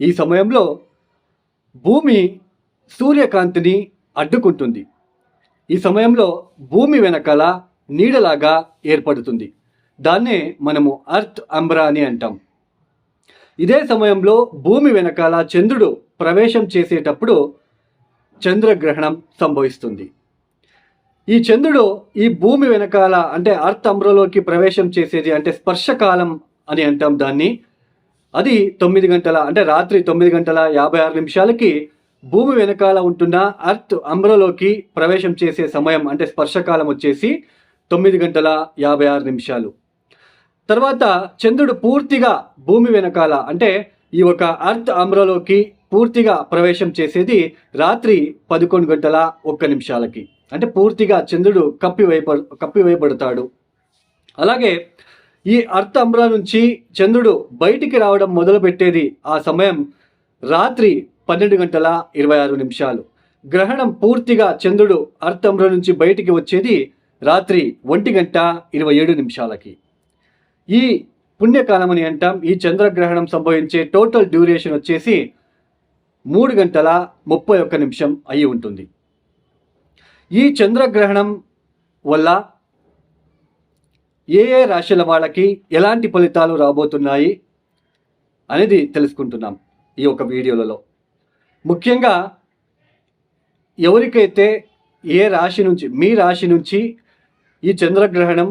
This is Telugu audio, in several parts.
ఈ సమయంలో భూమి సూర్యకాంతిని అడ్డుకుంటుంది. ఈ సమయంలో భూమి వెనకాల నీడలాగా ఏర్పడుతుంది. దాన్నే మనము అర్త్ అంబ్రా అని అంటాం. ఇదే సమయంలో భూమి వెనకాల చంద్రుడు ప్రవేశం చేసేటప్పుడు చంద్రగ్రహణం సంభవిస్తుంది. ఈ చంద్రుడు ఈ భూమి వెనకాల అంటే అర్త్ అంబ్రలోకి ప్రవేశం చేసేది అంటే స్పర్శకాలం అని అంటాం దాన్ని. అది తొమ్మిది గంటల అంటే రాత్రి తొమ్మిది గంటల యాభై ఆరు నిమిషాలకి భూమి వెనకాల ఉంటున్న అర్త్ అంబ్రలోకి ప్రవేశం చేసే సమయం అంటే స్పర్శకాలం వచ్చేసి తొమ్మిది గంటల యాభై ఆరు నిమిషాలు. తర్వాత చంద్రుడు పూర్తిగా భూమి వెనకాల అంటే ఈ ఒక అర్త్ అమ్రలోకి పూర్తిగా ప్రవేశం చేసేది రాత్రి పదకొండు గంటల ఒక్క నిమిషాలకి. అంటే పూర్తిగా చంద్రుడు కప్పివేయబ కప్పివేయబడతాడు. అలాగే ఈ అర్త్ అమ్ర నుంచి చంద్రుడు బయటికి రావడం మొదలుపెట్టేది ఆ సమయం రాత్రి పన్నెండు గంటల ఇరవై ఆరు నిమిషాలు. గ్రహణం పూర్తిగా చంద్రుడు అర్త్ నుంచి బయటికి వచ్చేది రాత్రి ఒంటి గంట ఇరవై ఏడు నిమిషాలకి. ఈ పుణ్యకాలం అని అంటాం. ఈ చంద్రగ్రహణం సంభవించే టోటల్ డ్యూరేషన్ వచ్చేసి మూడు గంటల ముప్పై ఒక్క నిమిషం అయి ఉంటుంది. ఈ చంద్రగ్రహణం వల్ల ఏ ఏ రాశుల వాళ్ళకి ఎలాంటి ఫలితాలు రాబోతున్నాయి అనేది తెలుసుకుంటున్నాం ఈ యొక్క వీడియోలలో. ముఖ్యంగా ఎవరికైతే ఏ రాశి నుంచి మీ రాశి నుంచి ఈ చంద్రగ్రహణం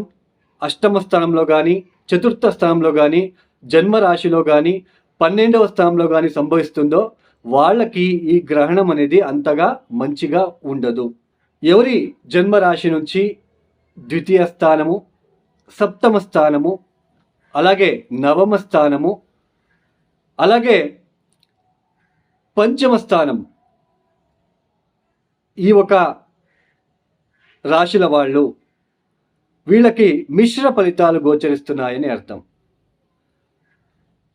అష్టమ స్థానంలో కానీ చతుర్థ స్థానంలో కానీ జన్మ రాశిలో కానీ పన్నెండవ స్థానంలో కానీ సంభవిస్తుందో వాళ్ళకి ఈ గ్రహణం అనేది అంతగా మంచిగా ఉండదు. ఎవరి జన్మ రాశి నుంచి ద్వితీయ స్థానము సప్తమ స్థానము అలాగే నవమ స్థానము అలాగే పంచమ స్థానం ఈ ఒక రాశుల వాళ్ళు వీళ్ళకి మిశ్ర ఫలితాలు గోచరిస్తున్నాయని అర్థం.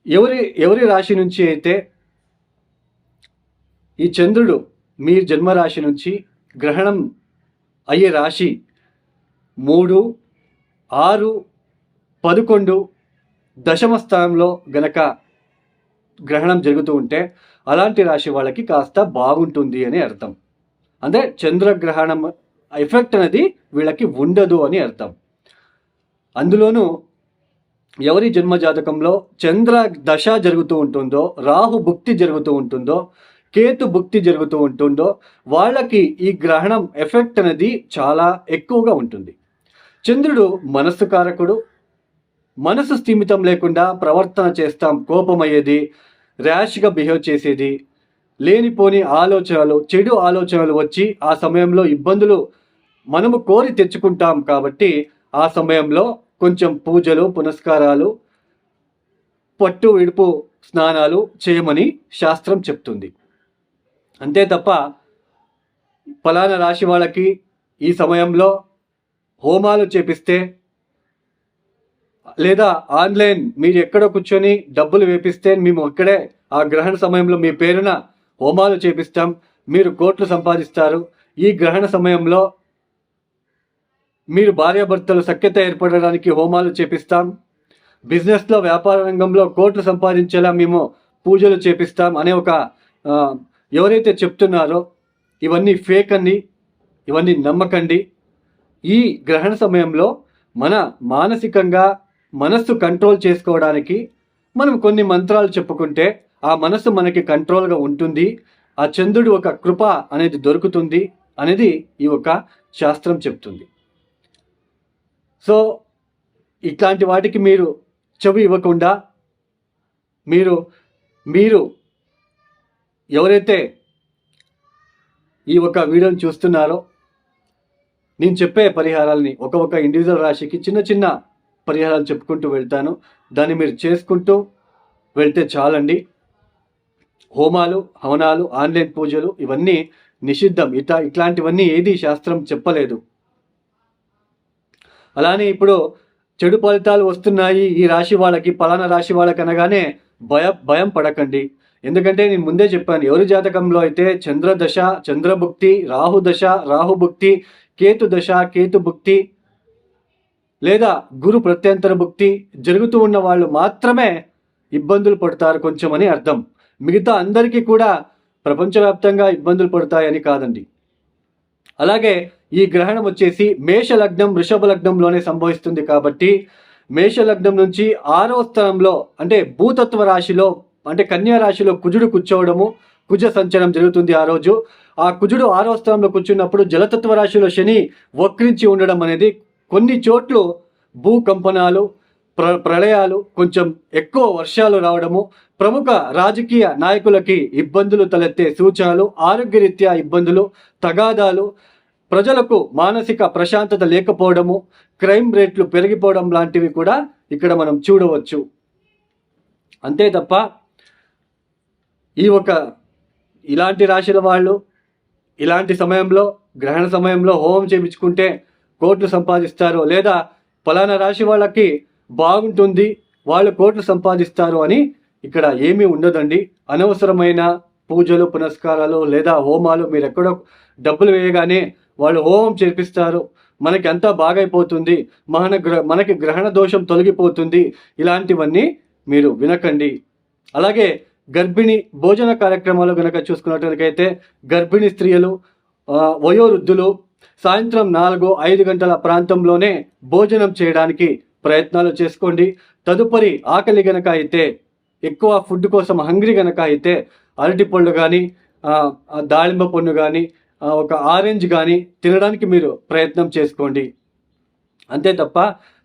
ఎవరి ఎవరి రాశి నుంచి అయితే ఈ చంద్రుడు మీ జన్మరాశి నుంచి గ్రహణం అయ్యే రాశి మూడు ఆరు పదకొండు దశమ స్థానంలో గనక గ్రహణం జరుగుతూ ఉంటే అలాంటి రాశి వాళ్ళకి కాస్త బాగుంటుంది అని అర్థం. అంటే చంద్రగ్రహణం ఎఫెక్ట్ అనేది వీళ్ళకి ఉండదు అని అర్థం. అందులోనూ ఎవరి జన్మ జాతకంలో చంద్ర దశ జరుగుతూ ఉంటుందో రాహు భుక్తి జరుగుతూ ఉంటుందో కేతు భుక్తి జరుగుతూ ఉంటుందో వాళ్ళకి ఈ గ్రహణం ఎఫెక్ట్ అనేది చాలా ఎక్కువగా ఉంటుంది. చంద్రుడు మనస్సు కారకుడు. మనసు స్థిమితం లేకుండా ప్రవర్తన చేస్తాం కోపమయ్యేది ర్యాష్గా బిహేవ్ చేసేది. లేనిపోని ఆలోచనలు చెడు ఆలోచనలు వచ్చి ఆ సమయంలో ఇబ్బందులు మనము కోరి తెచ్చుకుంటాం కాబట్టి ఆ సమయంలో కొంచెం పూజలు పునస్కారాలు పట్టు విడుపు స్నానాలు చేయమని శాస్త్రం చెప్తుంది. అంతే తప్ప ఫలానా రాశి వాళ్ళకి ఈ సమయంలో హోమాలు చేపిస్తే లేదా ఆన్లైన్ మీరు ఎక్కడో కూర్చొని డబ్బులు వేపిస్తే మేము అక్కడే ఆ గ్రహణ సమయంలో మీ పేరున హోమాలు చేపిస్తాం మీరు కోట్లు సంపాదిస్తారు. ఈ గ్రహణ సమయంలో మీరు భార్యాభర్తలు సఖ్యత ఏర్పడడానికి హోమాలు చేపిస్తాం. బిజినెస్లో వ్యాపార రంగంలో కోట్లు సంపాదించేలా మేము పూజలు చేపిస్తాం అనే ఒక ఎవరైతే చెప్తున్నారో ఇవన్నీ ఫేక్ అండి ఇవన్నీ నమ్మకండి. ఈ గ్రహణ సమయంలో మన మానసికంగా మనస్సు కంట్రోల్ చేసుకోవడానికి మనం కొన్ని మంత్రాలు చెప్పుకుంటే ఆ మనస్సు మనకి కంట్రోల్గా ఉంటుంది. ఆ చంద్రుడు ఒక కృప అనేది దొరుకుతుంది అనేది ఈ ఒక శాస్త్రం చెప్తుంది. సో ఇట్లాంటి వాటికి మీరు చెవి ఇవ్వకుండా మీరు మీరు ఎవరైతే ఈ ఒక వీడియోని చూస్తున్నారో నేను చెప్పే పరిహారాలని ఒక ఒక ఇండివిజువల్ రాశికి చిన్న చిన్న పరిహారాలు చెప్పుకుంటూ వెళ్తాను. దాన్ని మీరు చేసుకుంటూ వెళ్తే చాలండి. హోమాలు హవనాలు ఆన్లైన్ పూజలు ఇవన్నీ నిషిద్ధం. ఇట ఇట్లాంటివన్నీ ఏది శాస్త్రం చెప్పలేదు. అలానే ఇప్పుడు చెడు ఫలితాలు వస్తున్నాయి. ఈ రాశి వాళ్ళకి పలానా రాశి వాళ్ళకి అనగానే భయ భయం పడకండి. ఎందుకంటే నేను ముందే చెప్పాను ఎవరి జాతకంలో అయితే చంద్రదశ చంద్రభుక్తి రాహుదశ రాహుభుక్తి కేతు దశ కేతు భుక్తి లేదా గురు ప్రత్యంతర భుక్తి జరుగుతూ ఉన్న వాళ్ళు మాత్రమే ఇబ్బందులు పడతారు కొంచెం అని అర్థం. మిగతా అందరికీ కూడా ప్రపంచవ్యాప్తంగా ఇబ్బందులు పడతాయని కాదండి. అలాగే ఈ గ్రహణం వచ్చేసి మేష లగ్నం వృషభ లగ్నంలోనే సంభవిస్తుంది కాబట్టి మేష లగ్నం నుంచి ఆరవ స్థానంలో అంటే భూతత్వ రాశిలో అంటే కన్యా రాశిలో కుజుడు కూర్చోవడము కుజ సంచలనం జరుగుతుంది ఆ రోజు. ఆ కుజుడు ఆరవ స్థానంలో కూర్చున్నప్పుడు జలతత్వ రాశిలో శని వక్రించి ఉండడం అనేది కొన్ని చోట్లు భూకంపనాలు ప్ర ప్రళయాలు కొంచెం ఎక్కువ వర్షాలు రావడము ప్రముఖ రాజకీయ నాయకులకి ఇబ్బందులు తలెత్తే సూచనలు ఆరోగ్యరీత్యా ఇబ్బందులు తగాదాలు ప్రజలకు మానసిక ప్రశాంతత లేకపోవడము క్రైమ్ రేట్లు పెరిగిపోవడం లాంటివి కూడా ఇక్కడ మనం చూడవచ్చు. అంతే తప్ప ఈ ఒక ఇలాంటి రాశుల వాళ్ళు ఇలాంటి సమయంలో గ్రహణ సమయంలో హోమం చేయించుకుంటే కోట్లు సంపాదిస్తారు. లేదా ఫలానా రాశి వాళ్ళకి బాగుంటుంది వాళ్ళు కోట్లు సంపాదిస్తారు అని ఇక్కడ ఏమీ ఉండదండి. అనవసరమైన పూజలు పునస్కారాలు లేదా హోమాలు మీరు ఎక్కడో డబ్బులు వేయగానే వాళ్ళు హోమం చేపిస్తారు. మనకి అంతా బాగైపోతుంది. మన గ్ర మనకి గ్రహణ దోషం తొలగిపోతుంది. ఇలాంటివన్నీ మీరు వినకండి. అలాగే గర్భిణి భోజన కార్యక్రమాలు కనుక చూసుకున్నట్లయితే గర్భిణీ స్త్రీలు వయోవృద్ధులు సాయంత్రం నాలుగు ఐదు గంటల ప్రాంతంలోనే భోజనం చేయడానికి ప్రయత్నాలు చేసుకోండి. తదుపరి ఆకలి గనక అయితే ఎక్కువ ఫుడ్ కోసం హంగ్రీ గనక అయితే అరటి పళ్ళు కానీ దాళింబ పండు కానీ ఒక ఆరెంజ్ కానీ తినడానికి మీరు ప్రయత్నం చేసుకోండి. అంతే తప్ప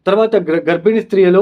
తర్వాత గర్- గర్భిణీ స్త్రీలు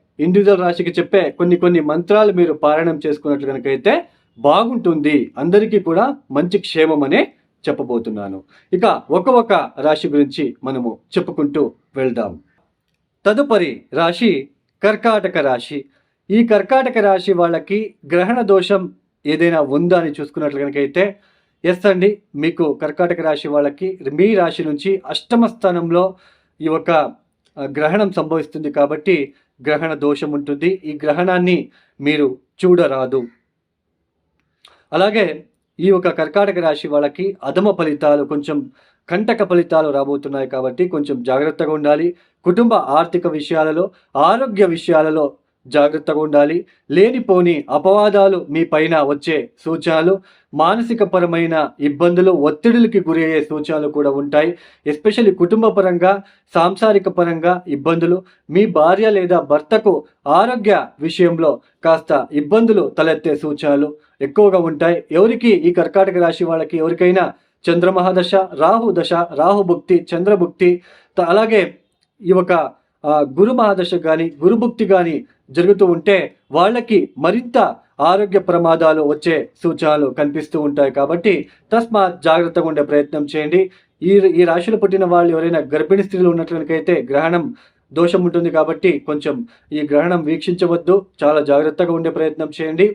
ఇండివిజువల్ రాశికి చెప్పే కొన్ని కొన్ని మంత్రాలు మీరు పారాయణం చేసుకున్నట్లు కనుకైతే బాగుంటుంది. అందరికీ కూడా మంచి క్షేమం అనే చెప్పబోతున్నాను. ఇక ఒక ఒక రాశి గురించి మనము చెప్పుకుంటూ వెళ్దాం. తదుపరి రాశి కర్కాటక రాశి. ఈ కర్కాటక రాశి వాళ్ళకి గ్రహణ దోషం ఏదైనా ఉందా అని చూసుకున్నట్లు కనుకైతే ఎస్ అండి మీకు కర్కాటక రాశి వాళ్ళకి మీ రాశి నుంచి అష్టమ స్థానంలో ఈ యొక్క గ్రహణం సంభవిస్తుంది కాబట్టి గ్రహణ దోషం ఉంటుంది. ఈ గ్రహణాన్ని మీరు చూడరాదు. అలాగే ఈ యొక్క కర్కాటక రాశి వాళ్ళకి అధమ ఫలితాలు కొంచెం కంటక ఫలితాలు రాబోతున్నాయి కాబట్టి కొంచెం జాగ్రత్తగా ఉండాలి. కుటుంబ ఆర్థిక విషయాలలో ఆరోగ్య విషయాలలో జాగ్రత్తగా ఉండాలి. లేనిపోని అపవాదాలు మీ పైన వచ్చే సూచనలు మానసిక పరమైన ఇబ్బందులు ఒత్తిడులకి గురి అయ్యే సూచనలు కూడా ఉంటాయి. ఎస్పెషల్లీ కుటుంబ పరంగా సాంసారిక పరంగా ఇబ్బందులు మీ భార్య లేదా భర్తకు ఆరోగ్య విషయంలో కాస్త ఇబ్బందులు తలెత్తే సూచనలు ఎక్కువగా ఉంటాయి. ఎవరికి ఈ కర్కాటక రాశి వాళ్ళకి ఎవరికైనా చంద్రమహాదశ రాహు దశ రాహుభుక్తి చంద్రభుక్తి అలాగే ఈ ఒక గురు మహాదశ కానీ గురుభుక్తి కానీ జరుగుతూ ఉంటే వాళ్ళకి మరింత ఆరోగ్య ప్రమాదాలు వచ్చే సూచనలు కనిపిస్తూ ఉంటాయి కాబట్టి తస్మాత్ జాగ్రత్తగా ఉండే ప్రయత్నం చేయండి. ఈ ఈ రాశిలో పుట్టిన వాళ్ళు ఎవరైనా గర్భిణీ స్త్రీలు ఉన్నట్లయితే గ్రహణం దోషం ఉంటుంది కాబట్టి కొంచెం ఈ గ్రహణం వీక్షించవద్దు. చాలా జాగ్రత్తగా ఉండే ప్రయత్నం చేయండి.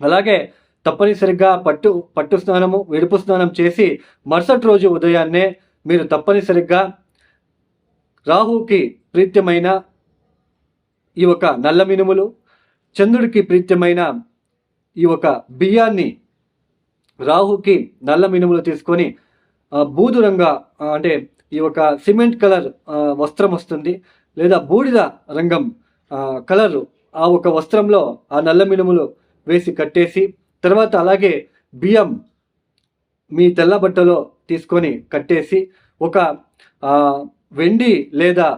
అలాగే తప్పనిసరిగా పట్టు పట్టు స్నానము విడుపు స్నానం చేసి మరుసటి రోజు ఉదయాన్నే మీరు తప్పనిసరిగా రాహుకి ప్రీత్యమైన ఈ ఒక నల్ల మినుములు చంద్రుడికి ప్రీత్యమైన ఈ ఒక బియ్యాన్ని రాహుకి నల్ల మినుములు తీసుకొని బూదురంగా బూదు రంగ అంటే ఈ ఒక సిమెంట్ కలర్ వస్త్రం వస్తుంది లేదా బూడిద రంగం కలర్ కలరు ఆ ఒక వస్త్రంలో ఆ నల్ల మినుములు వేసి కట్టేసి తర్వాత అలాగే బియ్యం మీ తెల్ల బట్టలో తీసుకొని కట్టేసి ఒక వెండి లేదా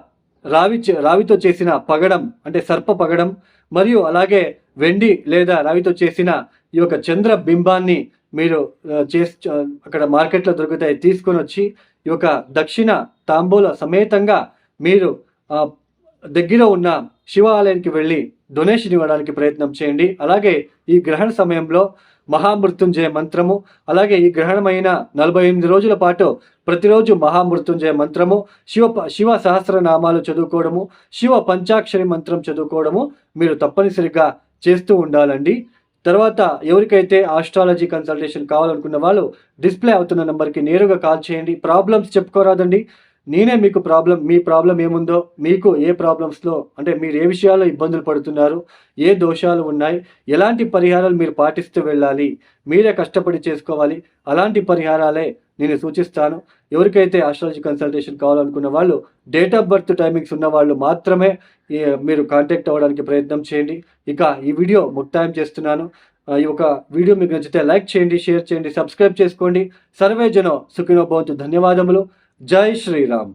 రావి చే- రావితో చేసిన పగడం అంటే సర్ప పగడం మరియు అలాగే వెండి లేదా రావితో చేసిన ఈ యొక్క చంద్ర బింబాన్ని మీరు ఆ, చేసి అక్కడ మార్కెట్లో దొరుకుతాయి తీసుకొని వచ్చి ఈ యొక్క దక్షిణ తాంబూల సమేతంగా మీరు దగ్గర ఉన్న శివ ఆలయానికి వెళ్ళి డొనేషన్ ఇవ్వడానికి ప్రయత్నం చేయండి. అలాగే ఈ గ్రహణ సమయంలో మహామృత్యుంజయ మంత్రము. అలాగే ఈ గ్రహణమైన నలభై ఎనిమిది రోజుల పాటు ప్రతిరోజు మహామృత్యుంజయ మంత్రము శివ శివ సహస్రనామాలు చదువుకోవడము శివ పంచాక్షరి మంత్రం చదువుకోవడము మీరు తప్పనిసరిగా చేస్తూ ఉండాలండి. తర్వాత ఎవరికైతే ఆస్ట్రాలజీ కన్సల్టేషన్ కావాలనుకున్న వాళ్ళు డిస్ప్లే అవుతున్న నెంబర్కి నేరుగా కాల్ చేయండి. ప్రాబ్లమ్స్ చెప్పుకోరాదండి. నేనే మీకు ప్రాబ్లం మీ ప్రాబ్లం ఏముందో మీకు ఏ ప్రాబ్లమ్స్లో అంటే మీరు ఏ విషయాల్లో ఇబ్బందులు పడుతున్నారు ఏ దోషాలు ఉన్నాయి ఎలాంటి పరిహారాలు మీరు పాటిస్తూ వెళ్ళాలి మీరే కష్టపడి చేసుకోవాలి అలాంటి పరిహారాలే నేను సూచిస్తాను. ఎవరికైతే ఆస్ట్రాలజీ కన్సల్టేషన్ కావాలనుకున్న వాళ్ళు డేట్ ఆఫ్ బర్త్ టైమింగ్స్ ఉన్న వాళ్ళు మాత్రమే మీరు కాంటాక్ట్ అవ్వడానికి ప్రయత్నం చేయండి. ఇక ఈ వీడియో ముక్తాయం చేస్తున్నాను. ఈ యొక్క వీడియో మీకు నచ్చితే లైక్ చేయండి షేర్ చేయండి సబ్స్క్రైబ్ చేసుకోండి. సర్వే జనం సుఖినో భవంతు. ధన్యవాదములు. జై శ్రీరామ్